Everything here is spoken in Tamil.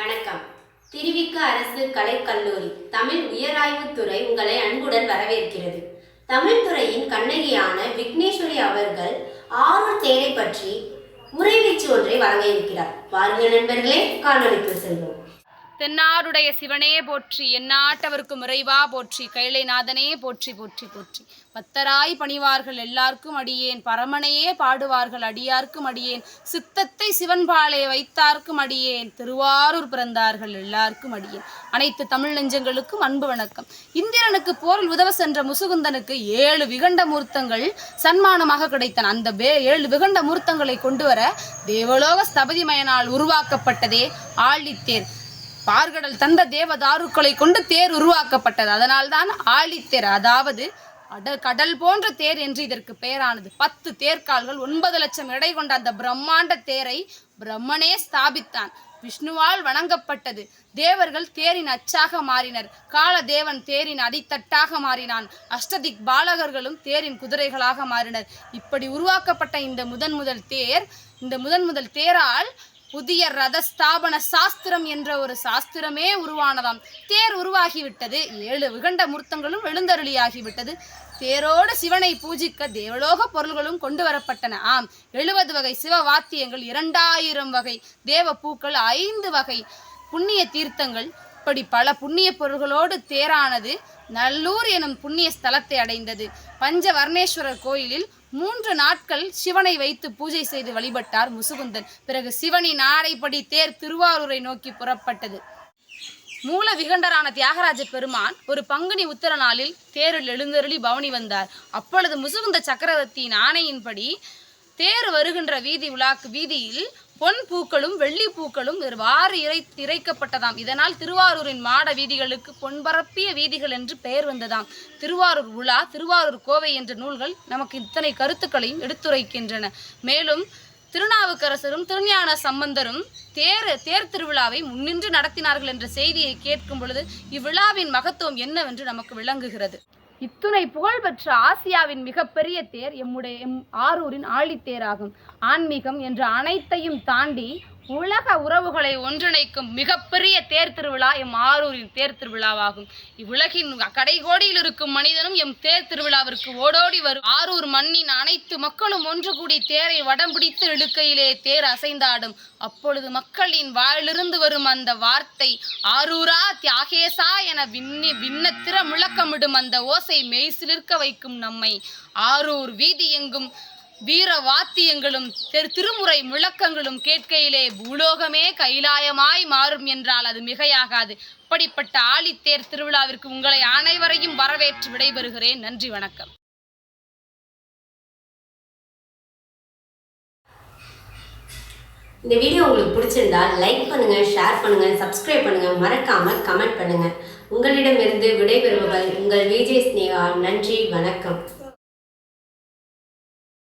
வணக்கம். திருவிக்க அரசு கலைக்கல்லூரி தமிழ் உயராய்வுத்துறை உங்களை அன்புடன் வரவேற்கிறது. தமிழ் துறையின் கண்ணகியான விக்னேஸ்வரி அவர்கள் ஆரூர் தேரை பற்றி உரைவீச்சு ஒன்றை வழங்க இருக்கிறார். வாருங்கள் நண்பர்களே காணொலிக்கு செல்வோம். தென்னாருடைய சிவனே போற்றி எந்நாட்டவர்க்கும் இறைவா போற்றி கைலைநாதனே போற்றி போற்றி போற்றி. பத்தராய் பணிவார்கள் எல்லாருக்கும் அடியேன் பரமனையே பாடுவார்கள் அடியார்க்கும் அடியேன் சித்தத்தை சிவன்பாலே வைத்தார்க்கும் அடியேன் திருவாரூர் பிறந்தார்கள் எல்லாருக்கும் அடியேன். அனைத்து தமிழ் நெஞ்சங்களுக்கும் அன்பு வணக்கம். இந்திரனுக்கு போரில் உதவ சென்ற முசுகுந்தனுக்கு ஏழு விகண்ட மூர்த்தங்கள் சன்மானமாக கிடைத்தன. அந்த வே- ஏழு விகண்ட மூர்த்தங்களை கொண்டு வர தேவலோக ஸ்தபதிமயனால் உருவாக்கப்பட்டதே ஆழித்தேர் பார்கடல் தந்த தேவதாருக்களை கொண்டு தேர் உருவாக்கப்பட்டது. அதனால்தான் ஆழித்தேர் அதாவது அட கடல் போன்ற தேர் என்று இதற்கு பெயரானது. பத்து தேர்கால்கள் ஒன்பது லட்சம் எடை கொண்ட அந்த பிரம்மாண்ட தேரை பிரம்மனே ஸ்தாபித்தான். விஷ்ணுவால் வணங்கப்பட்டது. தேவர்கள் தேரின் அச்சாக மாறினர். காலதேவன் தேரின் அடித்தட்டாக மாறினான். அஷ்டதிக் பாலகர்களும் தேரின் குதிரைகளாக மாறினர். இப்படி உருவாக்கப்பட்ட இந்த முதன் முதல் தேர் இந்த முதன் முதல் தேரால் புதிய ரத ஸ்தாபன சாஸ்திரம் என்ற ஒரு சாஸ்திரமே உருவானதாம். தேர் உருவாகிவிட்டது. ஏழு விகண்ட மூர்த்தங்களும் எழுந்தருளியாகிவிட்டது. தேரோடு சிவனை பூஜிக்க தேவலோக பொருள்களும் கொண்டு வரப்பட்டன. ஆம் எழுபது வகை சிவ வாத்தியங்கள் இரண்டாயிரம் வகை. தேவ பூக்கள் ஐந்து வகை. புண்ணிய தீர்த்தங்கள் இப்படி பல புண்ணிய பொருள்களோடு தேரானது நல்லூர் எனும் புண்ணிய ஸ்தலத்தை அடைந்தது. பஞ்சவர்ணேஸ்வரர் கோயிலில் மூன்று நாட்கள் சிவனை வைத்து பூஜை செய்து வழிபட்டார் முசுகுந்தன். பிறகு சிவனின் ஆடைப்படி தேர் திருவாரூரை நோக்கி புறப்பட்டது. மூல விகண்டரான தியாகராஜ பெருமான் ஒரு பங்குனி உத்தர நாளில் தேரில் எழுந்தருளி பவனி வந்தார். அப்பொழுது முசுகுந்த சக்கரவர்த்தியின் ஆணையின்படி தேர் வருகின்ற வீதி விழாக்கு வீதியில் பொன் பூக்களும் வெள்ளி பூக்களும் வாறு இறை இறைக்கப்பட்டதாம். இதனால் திருவாரூரின் மாட வீதிகளுக்கு பொன்பரப்பிய வீதிகள் என்று பெயர் வந்ததாம். திருவாரூர் உலா திருவாரூர் கோவை என்ற நூல்கள் நமக்கு இத்தனை கருத்துக்களையும் எடுத்துரைக்கின்றன. மேலும் திருநாவுக்கரசரும் திருஞான சம்பந்தரும் தேர் தேர் திருவிழாவை முன்னின்று நடத்தினார்கள் என்ற செய்தியை கேட்கும் பொழுது இவ்விழாவின் மகத்துவம் என்னவென்று நமக்கு விளங்குகிறது. இத்துணை புகழ்பெற்ற ஆசியாவின் மிகப்பெரிய தேர் எம்முடைய எம் ஆரூரின் ஆழித்தேராகும். ஆன்மீகம் என்ற அனைத்தையும் தாண்டி உலக உறவுகளை ஒன்றிணைக்கும் மிகப்பெரிய தேர் திருவிழா எம் ஆரூரின் தேர் திருவிழாவாகும். இவ்வுலகின் கடைகோடியில் இருக்கும் மனிதனும் எம் தேர் திருவிழாவிற்கு ஓடோடி வரும். ஆரூர் மண்ணின் அனைத்து மக்களும் ஒன்று கூடி தேரை வடம் பிடித்து இழுக்கையிலே தேர் அசைந்தாடும். அப்பொழுது மக்களின் வாயிலிருந்து வரும் அந்த வார்த்தை ஆரூரா தியாகேசா என விண்ணி விண்ணத்திர முழக்கமிடும் அந்த ஓசை மெய்சிலிருக்க வைக்கும் நம்மை. ஆரூர் வீதி எங்கும் வீர வாத்தியங்களும் திருமுறை முழக்கங்களும் கேட்கையிலே பூலோகமே கைலாயமாய் மாறும் என்றால் அது மிகையாகாது. அப்படிப்பட்ட ஆழித்தேர் திருவிழாவிற்கு உங்களை அனைவரையும் வரவேற்று விடைபெறுகிறேன். நன்றி வணக்கம். இந்த வீடியோ உங்களுக்கு பிடிச்சிருந்தா லைக் பண்ணுங்க ஷேர் பண்ணுங்க சப்ஸ்கிரைப் பண்ணுங்க மறக்காம கமெண்ட் பண்ணுங்க. உங்களிடமிருந்து விடைபெறுபவர் உங்கள் விஜய் ஸ்னேகா. நன்றி வணக்கம்.